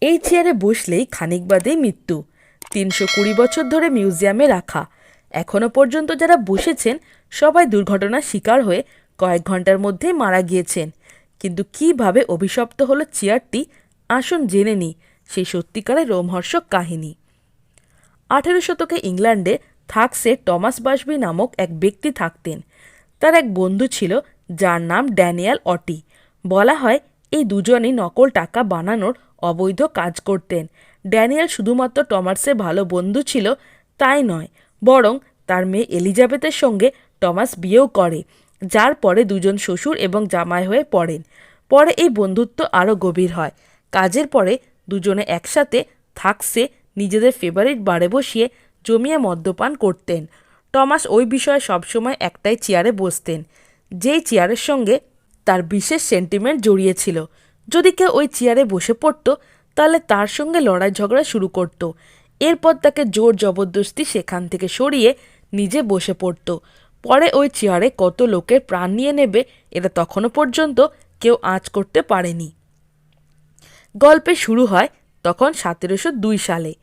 এই চেয়ারে বসলেই খানিক বাদেই মৃত্যু। তিনশো কুড়ি বছর ধরে মিউজিয়ামে রাখা। এখনও পর্যন্ত যারা বসেছেন, সবাই দুর্ঘটনার শিকার হয়ে কয়েক ঘণ্টার মধ্যেই মারা গিয়েছেন। কিন্তু কীভাবে অভিশপ্ত হলো চেয়ারটি, আসুন জেনে নিই। সেই সত্যিকারের রোমহর্ষক কাহিনী। আঠেরো শতকে ইংল্যান্ডে থাকসে টমাস বাসবি নামক এক ব্যক্তি থাকতেন। তার এক বন্ধু ছিল, যার নাম ড্যানিয়াল অটি। বলা হয়, এই দুজনেই নকল টাকা বানানোর অবৈধ কাজ করতেন। ড্যানিয়েল শুধুমাত্র টমাসের ভালো বন্ধু ছিল, তাই নয়, বরং তার মেয়ে এলিজাবেথের সঙ্গে টমাস বিয়েও করে, যার পরে দুজন শ্বশুর এবং জামাই হয়ে পড়েন। পরে এই বন্ধুত্ব আরও গভীর হয়। কাজের পরে দুজনে একসাথে থাকসে, নিজেদের ফেভারিট বারে বসিয়ে জমিয়ে মদ্যপান করতেন। টমাস ওই বিষয়ে সবসময় একটাই চেয়ারে বসতেন, যেই চেয়ারের সঙ্গে তার বিশেষ সেন্টিমেন্ট জড়িয়েছিল যদি কেউ ওই চেয়ারে বসে পড়তো, তাহলে তার সঙ্গে লড়াই ঝগড়া শুরু করত। এরপর তাকে জোর জবরদস্তি সেখান থেকে সরিয়ে নিজে বসে পড়তো। পরে ওই চেয়ারে কত লোকের প্রাণ নিয়ে নেবে, এটা তখনও পর্যন্ত কেউ আঁচ করতে পারেনি। গল্পে শুরু হয় তখন সতেরোশো দুই সালে।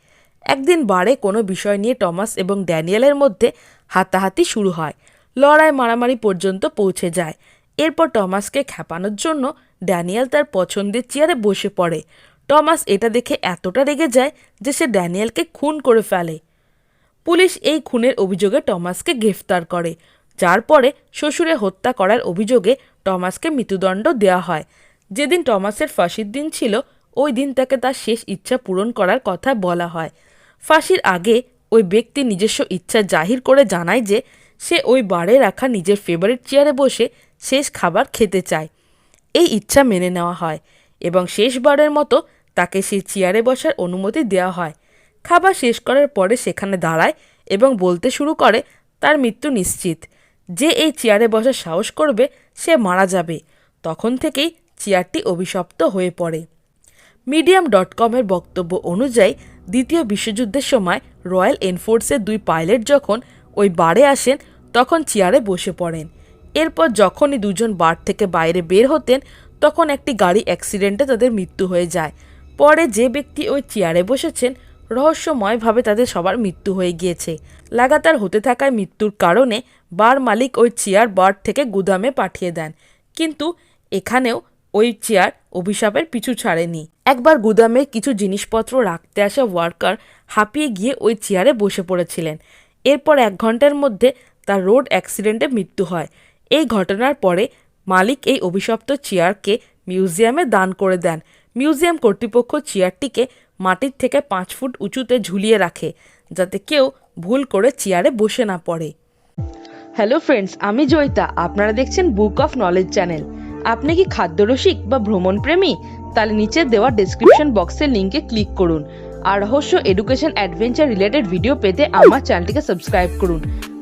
একদিন বারে কোনো বিষয় নিয়ে টমাস এবং ড্যানিয়েলের মধ্যে হাতাহাতি শুরু হয়। লড়াই মারামারি পর্যন্ত পৌঁছে যায়। এরপর টমাসকে খেপানোর জন্য ড্যানিয়েল তার পছন্দের চেয়ারে বসে পড়ে। টমাস এটা দেখে এতটা রেগে যায় যে সে ড্যানিয়েলকে খুন করে ফেলে। পুলিশ এই খুনের অভিযোগে টমাসকে গ্রেফতার করে। যার পরে শ্বশুরে হত্যা করার অভিযোগে টমাসকে মৃত্যুদণ্ড দেওয়া হয়। যেদিন টমাসের ফাঁসির দিন ছিল, ওই দিন তাকে তার শেষ ইচ্ছা পূরণ করার কথা বলা হয়। ফাঁসির আগে ওই ব্যক্তি নিজস্ব ইচ্ছা জাহির করে জানায় যে সে ওই বারে রাখা নিজের ফেভারিট চেয়ারে বসে শেষ খাবার খেতে চায়। এই ইচ্ছা মেনে নেওয়া হয় এবং শেষবারের মতো তাকে সেই চেয়ারে বসার অনুমতি দেওয়া হয়। খাবার শেষ করার পরে সেখানে দাঁড়ায় এবং বলতে শুরু করে, তার মৃত্যু নিশ্চিত। যে এই চেয়ারে বসার সাহস করবে, সে মারা যাবে। তখন থেকেই চেয়ারটি অভিশপ্ত হয়ে পড়ে। মিডিয়াম ডট কমের বক্তব্য অনুযায়ী, দ্বিতীয় বিশ্বযুদ্ধের সময় রয়্যাল এনফোর্সের দুই পাইলট যখন ওই বারে আসেন, তখন চেয়ারে বসে পড়েন। এরপর যখনই দুজন বার থেকে বাইরে বের হতেন, তখন একটি গাড়ি অ্যাক্সিডেন্টে তাদের মৃত্যু হয়ে যায়। পরে যে ব্যক্তি ওই চেয়ারে বসেছেন, রহস্যময়ভাবে তাদের সবার মৃত্যু হয়ে গিয়েছে। লাগাতার হতে থাকায় মৃত্যুর কারণে বার মালিক ওই চেয়ার বার থেকে গুদামে পাঠিয়ে দেন। কিন্তু এখানেও ওই চেয়ার অভিশাপের পিছু ছাড়েনি। একবার গুদামে কিছু জিনিসপত্র রাখতে আসা ওয়ার্কার হাঁপিয়ে গিয়ে ওই চেয়ারে বসে পড়েছিলেন। এরপর এক ঘণ্টার মধ্যে তার রোড অ্যাক্সিডেন্টে মৃত্যু হয়। এই ঘটনার পরে মালিক এই অভিশপ্ত চেয়ারকে মিউজিয়ামে দান করে দেন। মিউজিয়াম কর্তৃপক্ষ চেয়ারটিকে মাটির থেকে পাঁচ ফুট উঁচুতে ঝুলিয়ে রাখে, যাতে কেউ ভুল করে চেয়ারে বসে না পড়ে। হ্যালো ফ্রেন্ডস, আমি জয়িতা। আপনারা দেখছেন বুক অফ নলেজ চ্যানেল। আপনি কি খাদ্যরসিক বা ভ্রমণ প্রেমী তাহলে নিচে দেওয়া ডেসক্রিপশন বক্সের লিঙ্কে ক্লিক করুন। আর রহস্য এডুকেশন অ্যাডভেঞ্চার রিলেটেড ভিডিও পেতে আমার চ্যানেলটিকে সাবস্ক্রাইব করুন।